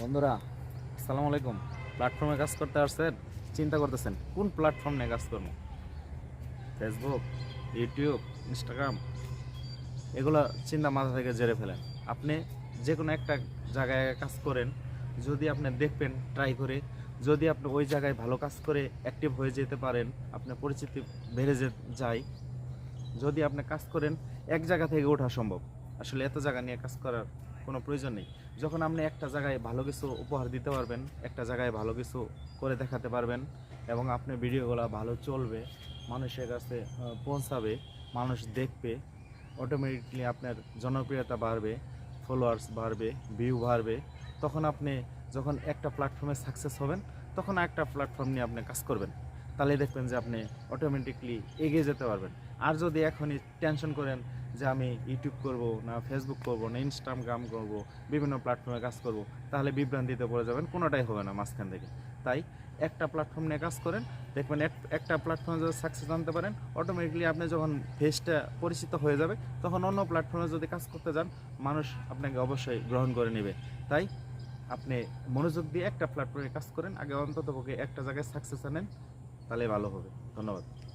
বন্ধুরা, আসসালামু আলাইকুম। প্ল্যাটফর্মে কাজ করতে আসছেন, চিন্তা করতেছেন, কোন প্ল্যাটফর্ম নিয়ে কাজ করব? ফেসবুক ইউটিউব ইনস্টাগ্রাম এগুলো চিন্তা মাথা থেকে জেরে ফেলেন। আপনি যে কোনো একটা জায়গায় কাজ করেন, যদি আপনি দেখবেন ট্রাই করে, যদি আপনি ওই জায়গায় ভালো কাজ করে অ্যাক্টিভ হয়ে যেতে পারেন, আপনার পরিচিতি বেড়ে যায়, যদি আপনি কাজ করেন, এক জায়গা থেকে ওঠা সম্ভব। আসলে এত জায়গা নিয়ে কাজ করার কোনো প্রয়োজন নেই। যখন আপনি একটা জায়গায় ভালো কিছু উপহার দিতে পারবেন, একটা জায়গায় ভালো কিছু করে দেখাতে পারবেন এবং আপনার ভিডিওগুলো ভালো চলবে, মানুষের কাছে পৌঁছাবে, মানুষ দেখবে অটোমেটিকলি আপনার জনপ্রিয়তা বাড়বে ফলোয়ার্স বাড়বে ভিউ বাড়বে। তখন আপনি যখন একটা প্ল্যাটফর্মে সাকসেস হবেন, তখন একটা প্ল্যাটফর্ম নিয়ে আপনি কাজ করবেন। তাহলে দেখবেন যে আপনি অটোমেটিকলি এগিয়ে যেতে পারবেন। আর যদি এখনই টেনশন করেন যে আমি ইউটিউব করব, না ফেসবুক করব, না ইনস্টাগ্রাম করব, বিভিন্ন প্ল্যাটফর্মে কাজ করব, তাহলে বিভ্রান্তিতে পড়ে যাবেন, কোনোটাই হবে না মাঝখান থেকে। তাই একটা প্ল্যাটফর্ম নিয়ে কাজ করেন, দেখবেন এক- একটা প্ল্যাটফর্মে যদি সাকসেস আনতে পারেন অটোমেটিকলি আপনি যখন ফেসটা পরিচিত হয়ে যাবে, তখন অন্য প্ল্যাটফর্মে যদি কাজ করতে যান, মানুষ আপনাকে অবশ্যই গ্রহণ করে নেবে। তাই আপনি মনোযোগ দিয়ে একটা প্ল্যাটফর্মে কাজ করেন, আগে অন্তত পক্ষে একটা জায়গায় সাকসেস আনেন, তাহলে ভালো হবে। ধন্যবাদ।